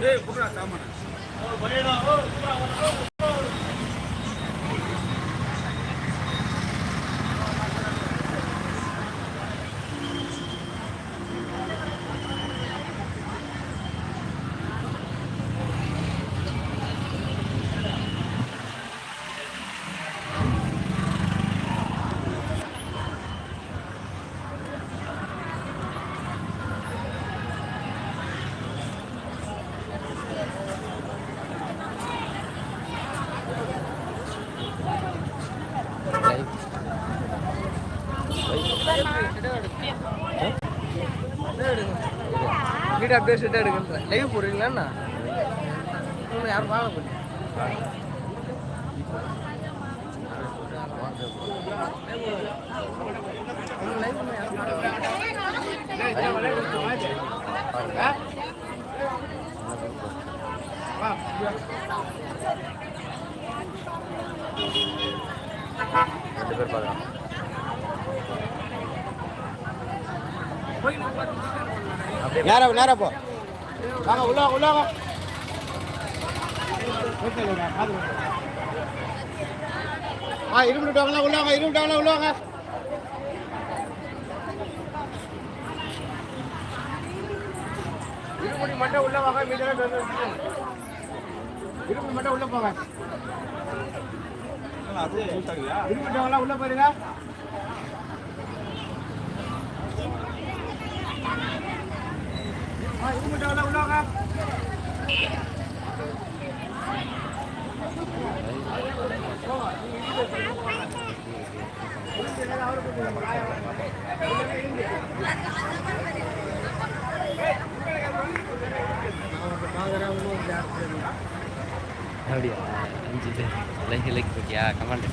네, 보라 잠깐만. 어, 버려라. 어, 보라. Video அப்படியே shoot எடுக்கிறேன் live போடுறீங்களாண்ணா இன்னும் யாரும் பார்க்க முடியும் ரெண்டு பேர் பார்க்கலாம். நேரா நேரா போ. வாங்க உள்ள வாங்க உள்ள வாங்க. ஆ இரும்பு விட்டாங்களா உள்ள வாங்க இரும்பு விட்டாங்களா உள்ள வாங்க. இருமுடி மட்டும் உள்ள வாங்க மீதெல்லாம். இருமுடி மட்டும் உள்ள போங்க. இரும்பு விட்டாங்களா உள்ள போயிருங்க ஆ இரும்பு விட்டாங்களா உள்ள வாங்க அப்படியா? அஞ்சு பேர். லைக் லைக் போட்டியா கமெண்ட்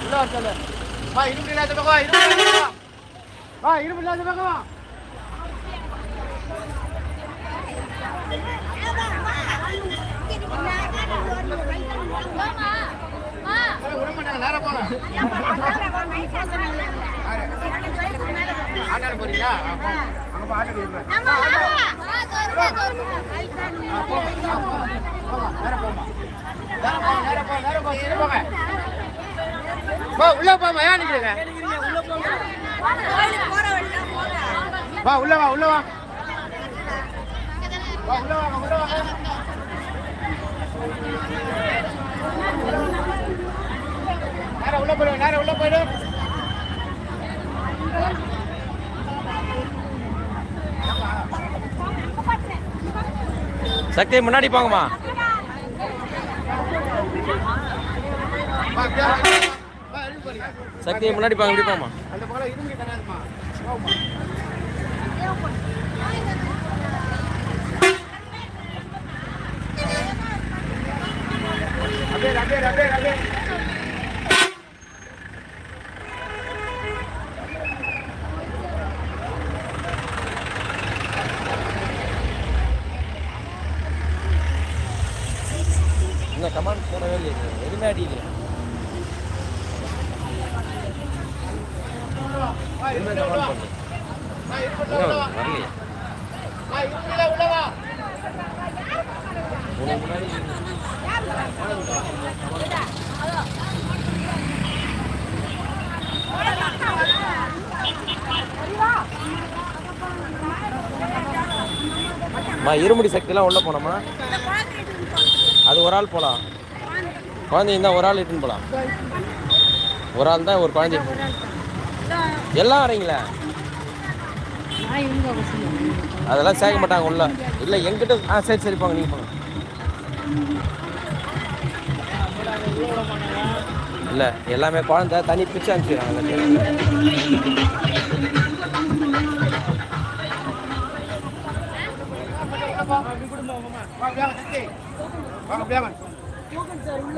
உள்ள வர சொல்லு வா இரும்பு இல்லாத பக்கம் வா இரும்பு இல்லாத பக்கம் வா. வா இரும்பு பக்கம் ஆட்டாடு போறீங்களா அங்க ஆட்டாடு போங்க போங்க போங்க போ உள்ள போமா ஏன் நிக்கிறீங்க வா உள்ள வா உள்ள வா. வா உள்ள வாங்க உள்ள வாங்க நேரா உள்ள போயிடு நேரா உள்ள போயிடு. சக்தி முன்னாடி போங்கம்மா. சக்தி முன்னாடி போங்க இப்படி அந்த பக்கம் இருமுடி தானேம்மா அப்படியே அப்படியே அப்படியே அப்படியே இன்னும் கமெண்ட் போனவே இல்லையே. எதுவுமே அடிக்கல எதுவுமே இருமுடி பண்ணல வரலையே. உனக்கு முன்னாடி அம்மா இருமுடி சக்திலாம் உள்ள போனோமா? அது ஒரு ஆள் போகலாம் குழந்தைங்க தான் ஒரு ஆள் இட்டுன்னு போகலாம் ஒரு ஆள் தான் ஒரு குழந்தை. எல்லாம் வரீங்களே? அதெல்லாம் சேர்க்க மாட்டாங்க உள்ள. இல்லை எங்கிட்ட ஆ சரி சரி போங்க நீங்கள் போங்க. இல்லை எல்லாமே குழந்தை தனி பிச்சு அனுப்பிச்சிடுறாங்க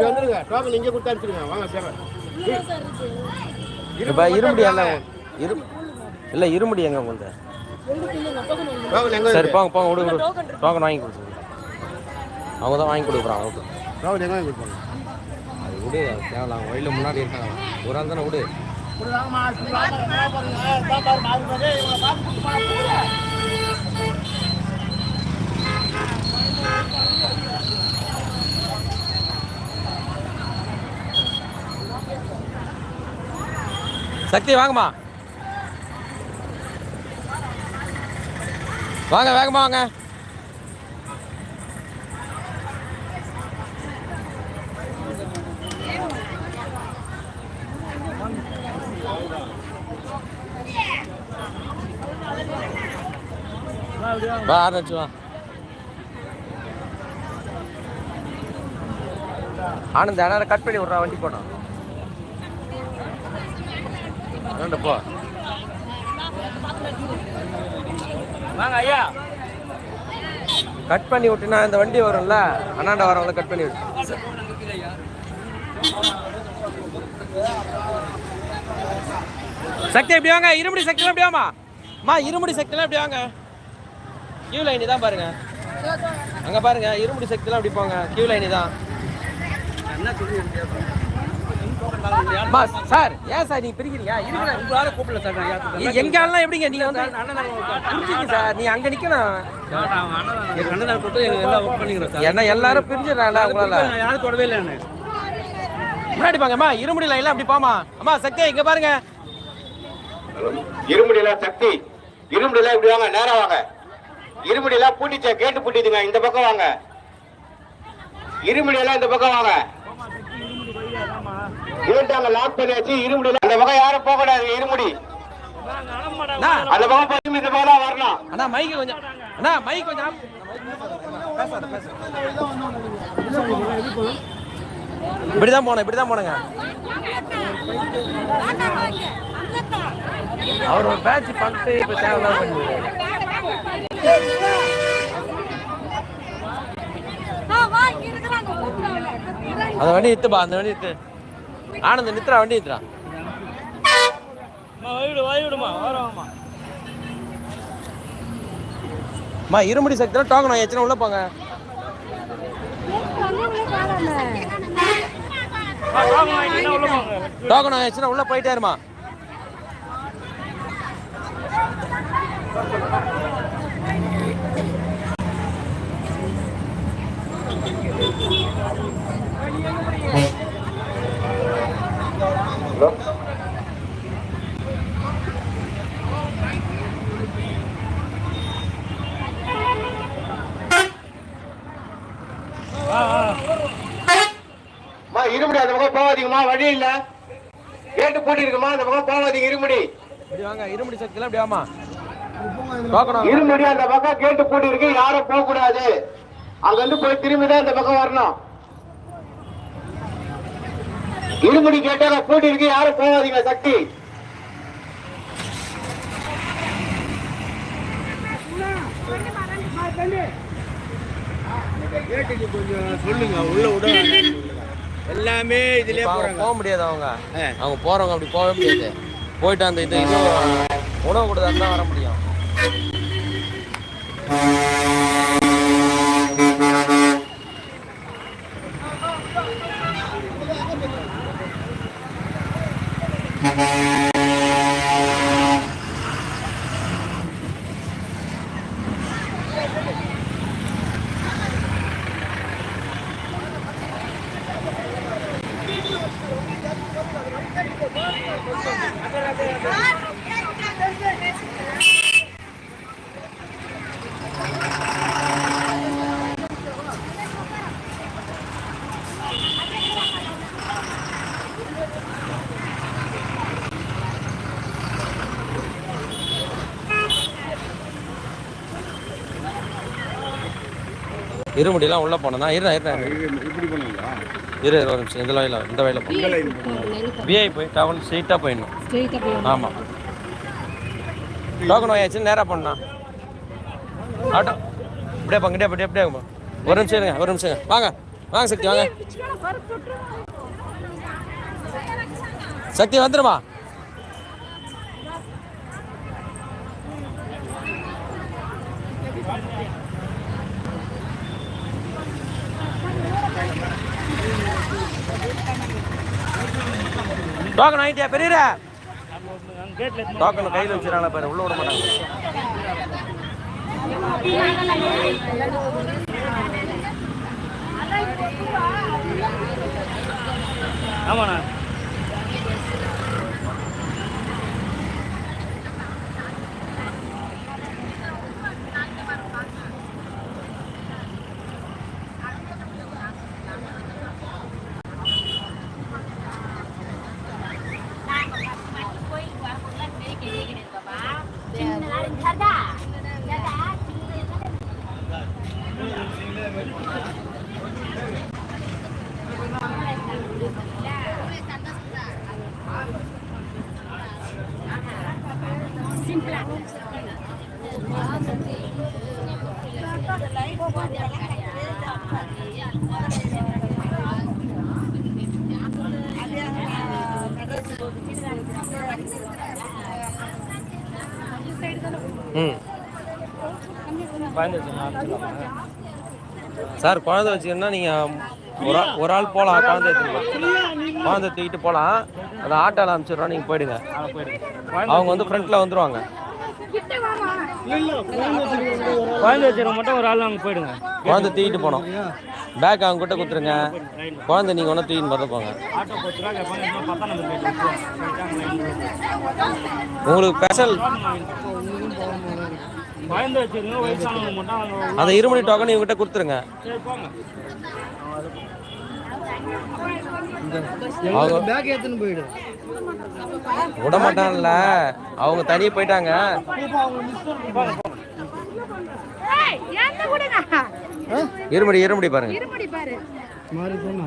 வந்துருங்க டோக்கன் இங்கே கொடுத்து அனுப்பிச்சிடுங்க வாங்க இப்போ இருமுடி எல்லாம் இரு இல்லை இருமுடி எங்க உங்களுது? டோக்கன் எங்க சரி போங்க போங்க விடு விடு டோக்கன் வாங்கி கொடுத்துருங்க. அவங்க தான் வாங்கி கொடுக்குறாங்க விடு டோக்கன் எங்க வாங்கி கொடுப்பாங்க அது விடு. தேவலாம் வழியில் முன்னாடி இருக்காங்க. ஒரு ஆள் தானே விடு. சக்தி வாங்கம்மா. வாங்க வேகமா வாங்க. வா ஆரம்பிச்சு வா. ஆனந்த் அண்ணா கட் பண்ணி விட்றா வண்டி போட்டோம் ரெண்டு போ? வாங்க ஐயா. கட் பண்ணி விட்டுனா இந்த வண்டி வரும்ல? அண்ணாண்ட வரவங்கள கட் பண்ணி விட்டு சக்தி எப்படி வாங்க இருமுடி சக்திலாம் எப்படி வாமா அம்மா இருமுடி சக்திலாம் எப்படி வாங்க கியூ லைனி தான் பாருங்க. அங்க பாருங்க இருமுடி சக்திலாம் எப்படி போங்க. கியூ லைனி தான். சார் ஏன் சார் நீங்க பிரிக்கிறீங்க? உங்களால கூப்பிடல சார் நான் யாருக்கு எ- எங்க ஆள்லாம் எப்படிங்க? நீங்க வந்து புரிஞ்சுங்க சார் நீ அங்க நிக்கணும். என்ன எல்லாரும் பிரிஞ்சிடறாங்களா உங்களால? யாரும் தொடவே இல்லை முன்னாடி பாங்க அம்மா இருமுடி லைன்ல அப்படி போமா அம்மா சக்தி இங்க பாருங்க. இருமுடியில சக்தி. இருமுடியில இப்படி வாங்க நேரா வாங்க. இருமுடியில பூட்டிச்ச கேட்டு பூட்டிடுங்க இந்த பக்கம் வாங்க. இருமுடியில இந்த பக்கம் வாங்க. கேட்டாங்க லாக் பண்ணியாச்சு இருமுடியில அந்த பக்கம் யாரும் போக கூடாது இருமுடி. அண்ணா, அந்த பக்கம் போய் இந்த பக்கம் தான் வரணும் அண்ணா மைக் கொஞ்சம் அண்ணா மைக் கொஞ்சம். இப்படிதான் போனேன் இப்படிதான் போனேங்க அவர் ஒரு பேட்ச் பண்ணிட்டு இப்ப தேவையில்லாம அந்த வண்டி இத்துப்பா அந்த வண்டி இத்து ஆனந்த் நித்ரா வண்டி வரோம்மா அம்மா இருமுடி சக்தியில் டோக்கன் எத்தனை உள்ள போங்க. டோக்கன் ஆயிடுச்சுன்னா உள்ள போயிட்டே இருமா. அம்மா, இருமுடி அந்த பக்கம் போகாதீங்கம்மா வழி இல்ல. கேட்டு பூட்டி இருக்குமா அந்த பக்கம் போகாதீங்க இருமுடி. இருமுடி சக்தியில் அப்படி வாமா டோக்கன் இருமுடி அந்த பக்கம் கேட்டு பூட்டி இருக்கு யாரும் போக கூடாது அங்க இருந்து போய் திரும்பி தான் இந்த பக்கம் வரணும். இருமுடி கேட்டாங்க பூட்டி இருக்கு யாரும் போகாதீங்க சக்தி. சொல்லுங்க உள்ள விட எல்லாமே போறாங்க. போக முடியாது அவங்க. அவங்க போறவங்க அப்படி போகவே முடியாது. போயிட்டு அந்த இது உணவு கொடுத்தா தான் வர முடியும். இருமுடிலாம் உள்ள போனதா இருடா இருடா இப்படி இரு இரு, ஒரு நிமிஷம். இந்த வயலில் இந்த வயலில் போகணும். விஐ போய் டவுன் ஸ்ட்ரெயிட்டாக போயிடணும். ஆமாம் டோக்கன் வாங்கியாச்சு நேராக பண்ணலாம் ஆட்டோ. இப்படியே போங்க இப்படியே இப்படியே இப்படியே. ஒரு நிமிஷம் இருங்க ஒரு நிமிஷம். வாங்க வாங்க சக்தி வாங்க. சக்தி வந்துருமா? டோக்கன் வாங்கிட்டியா பெரியரா. டோக்கன் கையில் வச்சுறாங்களா பாரு உள்ள விட மாட்டாங்க. ஆமாண்ணா. சார் குழந்தை வச்சுக்கணும்னா நீங்கள் ஒரு ஆள் ஒரு ஆள் போகலாம் குழந்தை எடுத்துட்டு குழந்தை தூக்கிட்டு போகலாம் அந்த ஆட்டோவில் அனுப்பிச்சிடுறோம் நீங்கள் போயிடுங்க. அவங்க வந்து ஃப்ரண்ட்டில் வந்துடுவாங்க குழந்தை வச்சுருக்க மட்டும் ஒரு ஆள் அங்கே போயிடுங்க. குழந்தை தூக்கிட்டு போனோம் பேக் அவங்க கிட்ட கொடுத்துருங்க. குழந்தை நீங்கள் ஒன்றும் தூக்கிட்டு பார்த்து போங்க. ஸ்பெஷல் பத்து ரூபா கேட்பாங்க இன்னும் பத்தாம் நம்பர் கேட்டு உங்களுக்கு ஸ்பெஷல் குழந்தை வச்சுருங்க வயசானவங்க மட்டும் அந்த இருமணி டோக்கன் இவங்ககிட்ட கொடுத்துருங்க. சரி போங்க. விட மாட்டான்ல அவங்க தனியே போயிட்டாங்க. இருமடி இருமடி பாருங்க. மாறி போனா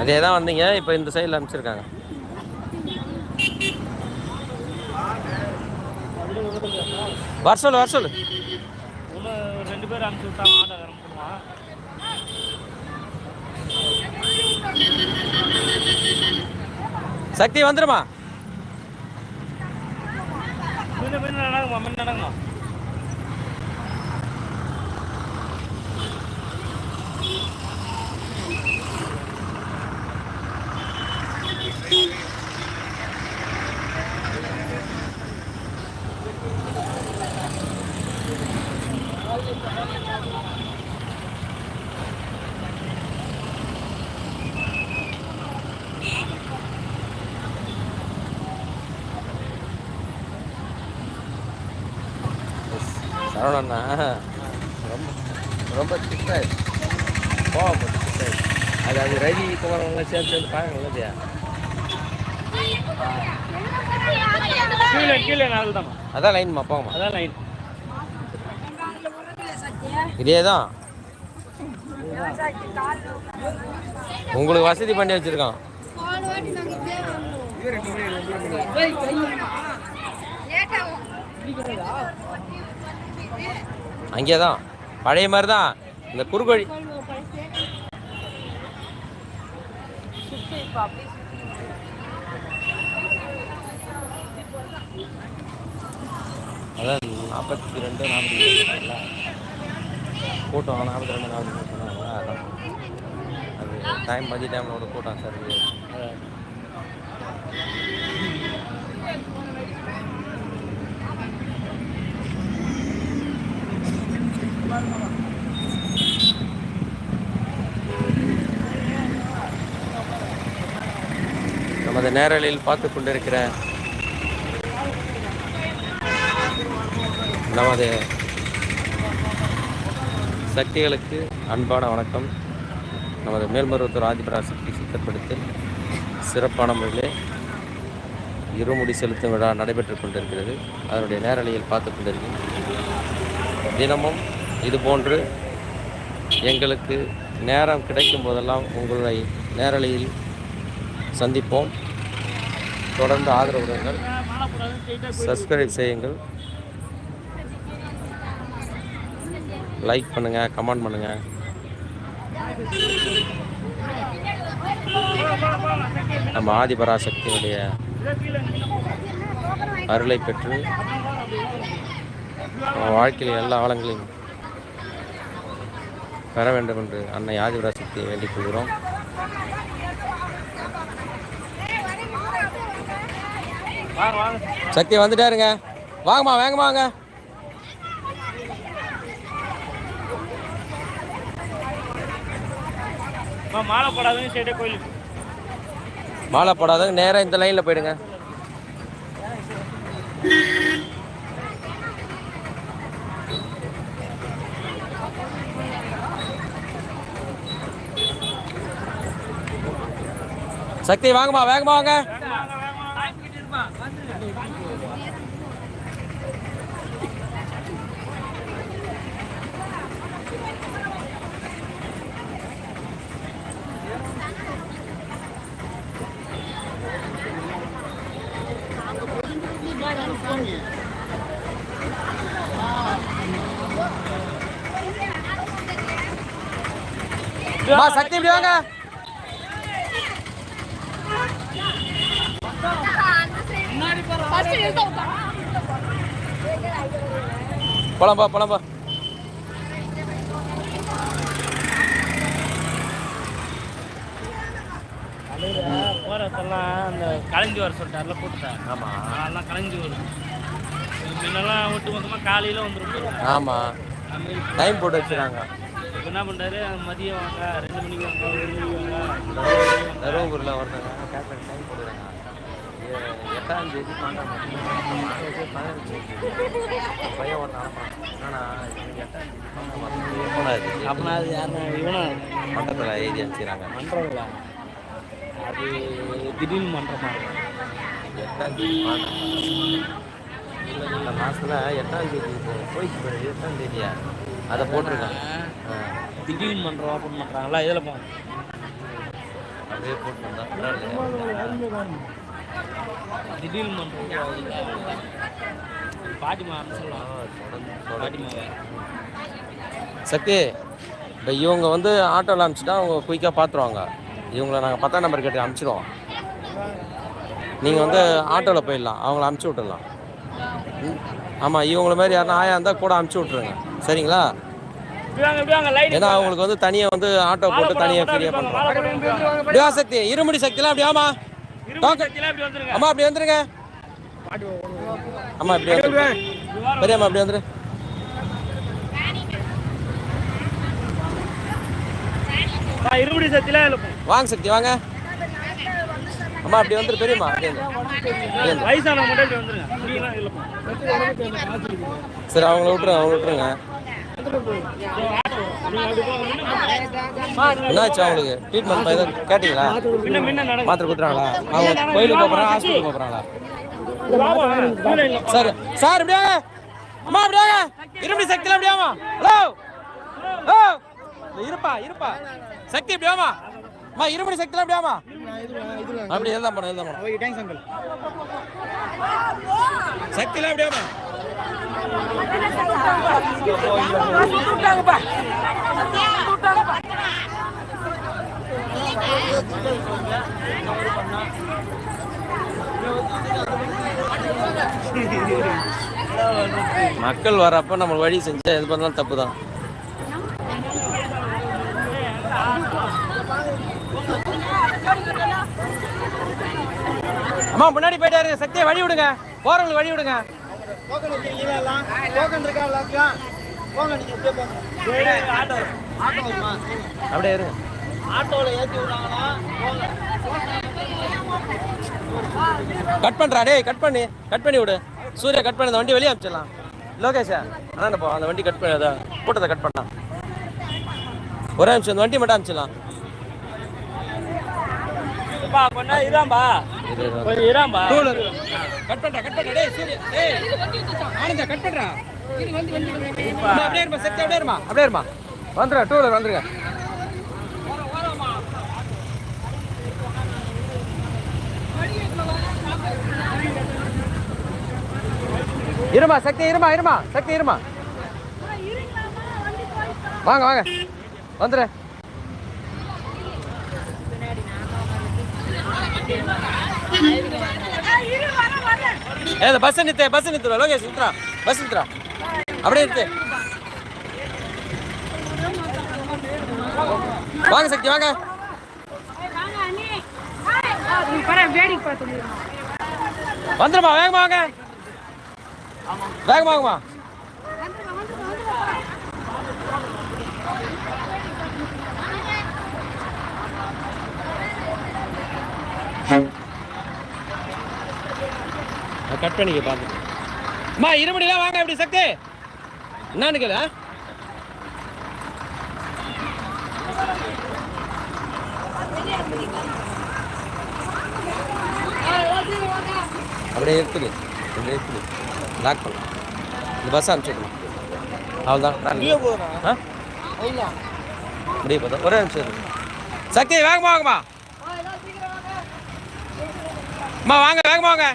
அதே தான் வந்தீங்க இப்போ இந்த சைடில் அனுப்பிச்சிருக்காங்க. வர சொல்லு வர சொல்லு. ரெண்டு பேர் அனுப்பிச்சு விட்டாங்க சக்தி வந்துருமா முன்ன பின்ன நடக்குமா? முன்ன நடக்குமா? சரவணண்ணா ரொம்ப ரொம்ப திட்டாயிடுச்சு கோவப்பட்டு திட்டாயிடுச்சு அது அது ரவி குமாரவங்களாம் சேர்ந்து சேர்ந்து பாருங்க இல்லையா? கீழே கீழே நாள் அதான் லைன்மா போங்கம்மா. அதான் லைன் இதே தான் உங்களுக்கு வசதி பண்ணி வச்சிருக்கான். அங்கே தான் பழைய மாதிரி தான் இந்த குறுக்கோழி அதான் நாற்பத்தி ரெண்டு நாற்பத்தி ரெண்டு கூட்டம் நாற்பத்தி ரெண்டு நாற்பத்தி மூணு சொன்னாங்க. அதான். அது டைம் மதிய டைமில் ஒரு கூட்டம் சார். நமது நேரலில் பார்த்து கொண்டிருக்கிற நமது சக்திகளுக்கு அன்பான வணக்கம். நமது மேல்மருவத்தூர் ஆதிபரா சக்தி சித்தப்படுத்தல் சிறப்பான முறையிலே இருமுடி செலுத்தும் விழா நடைபெற்றுக் கொண்டிருக்கிறது. அதனுடைய நேரலையில் பார்த்து கொண்டிருக்கிறேன் தினமும் இதுபோன்று எங்களுக்கு நேரம் கிடைக்கும் போதெல்லாம் உங்களை நேரலையில் சந்திப்போம். தொடர்ந்து ஆதரவு கொடுங்கள் சப்ஸ்கிரைப் செய்யுங்கள். லைக் பண்ணுங்கள் கமெண்ட் பண்ணுங்கள் நம்ம ஆதிபராசக்தியினுடைய அருளை பெற்று வாழ்க்கையில் எல்லா வளங்களையும் பெற வேண்டும் என்று அன்னை ஆதிபராசக்தியை வேண்டிக் கொள்கிறோம். சக்தி வந்துட்டாருங்க. வாங்கம்மா வேகமா வாங்க. மாலை கோயிலுக்கு. மாலை போடாதவங்க நேராக இந்த லைனில் போயிடுங்க. சக்தி வாங்கம்மா வேகமா வாங்க அம்மா, சக்தி இப்படி வாங்க போலாம்பா போலாம்பா போகிறதெல்லாம் அந்த கலைஞ்சி வர சொல்லிட்டார்ல போட்டுட்டார் ஆமாம் அதெல்லாம் கலைஞ்சி வரும். முன்னெல்லாம் ஒட்டு மொத்தமாக காலையில் வந்துடும் ஆமாம் டைம் போட்டு வச்சுருக்காங்க என்ன பண்ணுறாரு மதியம் வாங்க ரெண்டு மணிக்கு வாங்க ஒரு மணிக்கு வாங்க. தருமபுரியில் போடுறாங்க எட்டாம் தேதி பன்னெண்டாம் தேதி ஆனால் எட்டாம் தேதி பன்னெண்டாம் அப்படின்னா அது யாருன்னா இவனா பக்கத்தில் எழுதி அனுப்பிச்சிடுறாங்க மன்றங்களா அது திடீர்னு மன்றமா எட்டாம் தேதி இந்த மாதத்தில் எட்டாம் தேதி போயிடுச்சு பாரு எட்டாம் தேதியா அதை போட்டிருக்காங்க திடீர்னு மன்றம் ஓப்பன் பண்ணுறாங்களா இதில் போ அப்படியே போட்டிருந்தா பாட்டிமா பாட்டிமாவை. சக்தி இப்போ இவங்க வந்து ஆட்டோவில் அனுப்பிச்சிட்டா அவங்க குயிக்காக பார்த்துருவாங்க இவங்கள நாங்கள் பத்தாம் நம்பர் கேட்டு அனுப்பிச்சிடுவோம் நீங்கள் வந்து ஆட்டோவில் போயிடலாம். அவங்கள அனுப்பிச்சி விட்டுடலாம். ஆமாம் இவங்கள மாதிரி யாருன்னா ஆயா இருந்தால் கூட அனுப்பிச்சி விட்ருங்க சரிங்களா? ஏன்னா அவங்களுக்கு வந்து தனியாக வந்து ஆட்டோ போட்டு தனியாக ஃப்ரீயாக பண்ணுறோம் சக்தி இருமுடி சக்திலாம் அப்படி அம்மா அப்படி வந்துருங்க. அம்மா இப்படி வந்துருங்க பெரியம்மா அப்படி வந்துரு. இருபடி சத்திலாம் இருக்கும் வாங்க சக்தி வாங்க. அம்மா அப்படி வந்துரு பெரியம்மா. வயசானவங்க சரி அவங்கள விட்டுருங்க அவங்கள விட்டுருங்க. என்னாச்சு அவங்களுக்கு? ட்ரீட்மெண்ட் எதுவும் கேட்டீங்களா? மாத்திரை கொடுத்துறாங்களா? அவங்க கோயிலுக்கு போகிறாங்களா ஹாஸ்பிட்டலுக்கு போகிறாங்களா சார். சார் அப்படியே அம்மா அப்படியே வாங்க சக்தி அப்படியாமா ஹலோ? ஹலோ? ஓ இருப்பா இருப்பா. சக்தி அப்படியாமா அம்மா இரும்படி சக்தி எப்படியாமா அப்படி எழுதான் போனோம் எழுதான் போனோம் சக்தியில் அப்படி மக்கள் வரப்ப நம்ம வழி செஞ்சா எது பண்ணாலும் தப்பு தான் அம்மா முன்னாடி போயிட்டாரு. சக்தியை வழி விடுங்க. போறவங்களுக்கு வழி விடுங்க. அப்படியே இருங்க. கட் பண்றா டேய் கட் பண்ணி கட் பண்ணி விடு. சூர்யா கட் பண்ணி இந்த வண்டி வெளியே அனுப்பிச்சிடலாம் லோகேஷா அதான் போ அந்த வண்டி கட் பண்ண அதை கூட்டத்தை கட் பண்ணலாம். ஒரே நிமிஷம் இந்த வண்டி மட்டும் அனுப்பிச்சிடலாம் இதாம்பா இது இது வந்து- கொஞ்சம் இதாம்பா கட் பண்றா கட் பண்றா. டேய் சூரிய டேய். ஆனந்தா கட் பண்றா. அம்மா, அப்படியே இருமா சக்தி அப்படியே இருமா அப்படியே இருமா. வந்துருங்க டூ வீலர் வந்துருங்க. இருமா சக்தி இருமா இருமா சக்தி இருமா. வாங்க வாங்க. வந்துரு. ஏ பஸ் நிறுத்து பஸ் நிறுத்துறா லோகேஷ் நிறுத்துறா பஸ் நிறுத்துறா அப்படியே நிறுத்து வாங்க சக்தி வாங்க. வேடிக்கை வந்துருமா வேகமா வாங்க. வேகமா வாங்கம்மா. கட் பண்ணிக்க பாத்து அம்மா இருமடிலாம் வாங்க இப்படி சக்தி என்னன்னு கேளு ஆ? அப்படியே இருக்குது அப்படியே இருக்குது லாக் பண்ணலாம் இந்த பஸ் அனுப்பிச்சிடணும் அவ்வளோதான் ஆ? முடிய பார்த்தா ஒரே நிமிஷம். சக்தி வேகமா வாங்கம்மா. அம்மா வாங்க வேகமா வாங்க.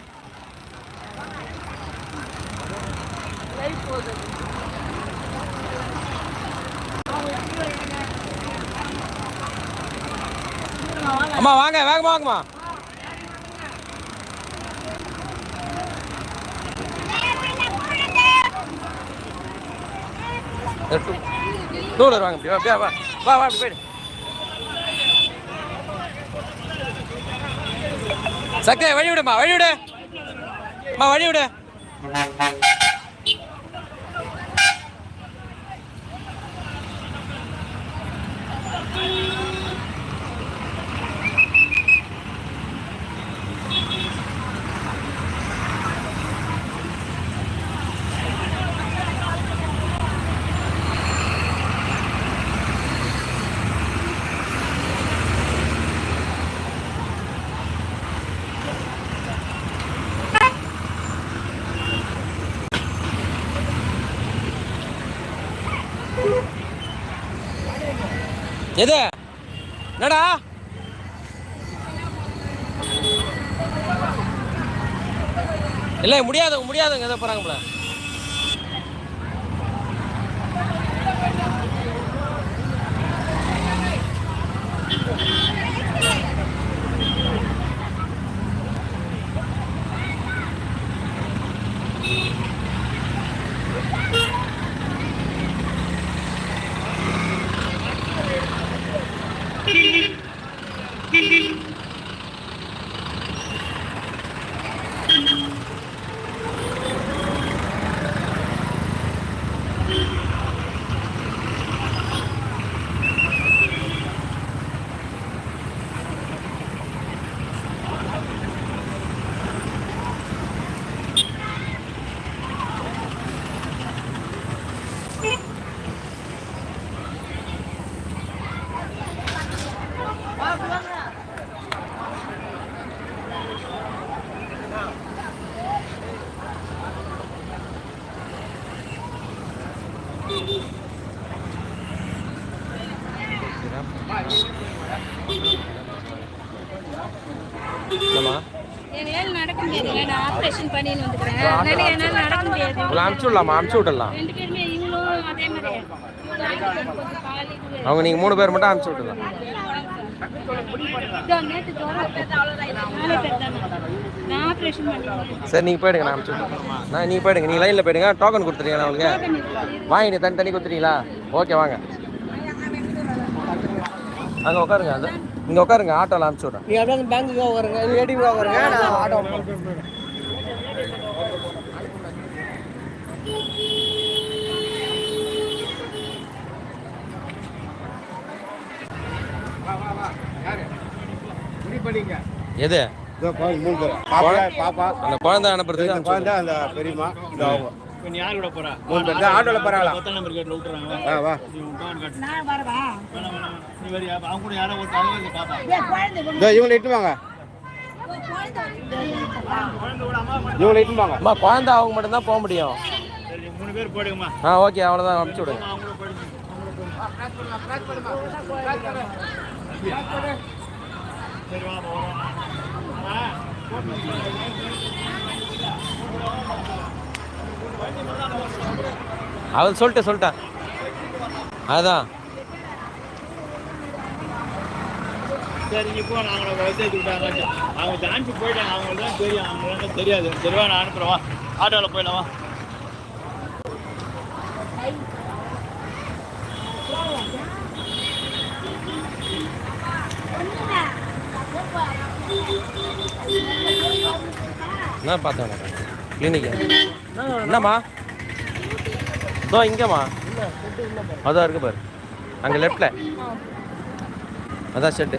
அம்மா வாங்க வேகமா வாங்கம்மா. டூ வீலர் வாங்க அப்படியே அப்படியே வா வா வா போயிடு. சக்கரை வழி விடுமா வழி விடு அம்மா வழி விடு எது? என்னடா? இல்லை முடியாது முடியாதுங்க எதை போகிறாங்க போல என்னம்மா எங்களால நடக்க முடியாதுங்க நான் ஆப்ரேஷன் பண்ணின்னு வந்துக்கிறேன். அதனால என்னால நடக்க முடியாது. உங்களை அனுப்பிச்சி விடலாமா? அனுப்பிச்சி விடலாம் ரெண்டு பேருமே இவங்களும் அதே மாதிரி. கொஞ்சம் கால் இது. அவங்க நீங்கள் மூணு பேர் மட்டும் அனுப்பிச்சி விடலாம். நான் சரி நீங்கள் போயிடுங்க நான் அனுப்பிச்சி நான் நீங்கள் போயிடுங்க. நீங்கள் லைனில் போயிடுங்க. டோக்கன் கொடுத்துருங்க அவங்களுக்கு வாங்கி தனி தனி கொடுத்துட்டீங்களா ஓகே வாங்க. அங்கே உட்காருங்க அந்த இங்கே உட்காருங்க ஆட்டோவில் அனுப்பிச்சி விட்றேன். நீ அப்படியே பேங்குக்கு உட்காருங்க இது ஏடிஎம் உட்காருங்க நான் ஆட்டோ எது? பாப்பா பாப்பா. அந்த குழந்தை அனுப்புறதுக்கு குழந்தை அந்த பெரியம்மா இந்த அவங்க. நீ யார் கூட போறா? மூணு பேர். தான் ஆட்டோல போறாங்களா பத்தாம் நம்பர் கேட்ல விட்டுறாங்க. வா. வா நீ உட்காந்து காட்டு. நான் வரவா? வேணாம், வேணாம். நீ வரியா அவங்க கூட யாரோ ஒரு தலைவர் பாப்பா. ஏன் குழந்தை இதோ இவங்களை இட்டு வாங்க. இவங்களை இட்டு வாங்க. அம்மா குழந்தை அவங்க மட்டும்தான் போக முடியும். சரி நீ மூணு பேர் போடுங்கம்மா. ஆ ஓகே அவ்வளோதான் அனுப்பிச்சி விடுங்க அவங்க கூட போடுங்க. சரி வா வரோம் அவர் சொல்லிட்டு சொல்லிட்டேன். அதுதான் சரி இப்போ நாங்கள் விட்டாங்க அவங்க டான்ஸ் போயிட்டாங்க அவங்களுக்கு தான் தெரியும் அவங்களுக்கு தெரியாது. சரிவா நான் அனுப்புகிறேன் வா. ஆட்டோவில் போயிடலாம் என்ன பார்த்தேன் கிளினிக் என்னம்மா? இதோ இங்கேம்மா. அதான் இருக்கு பாரு. அங்கே லெஃப்டில் அதான் ஷெட்டு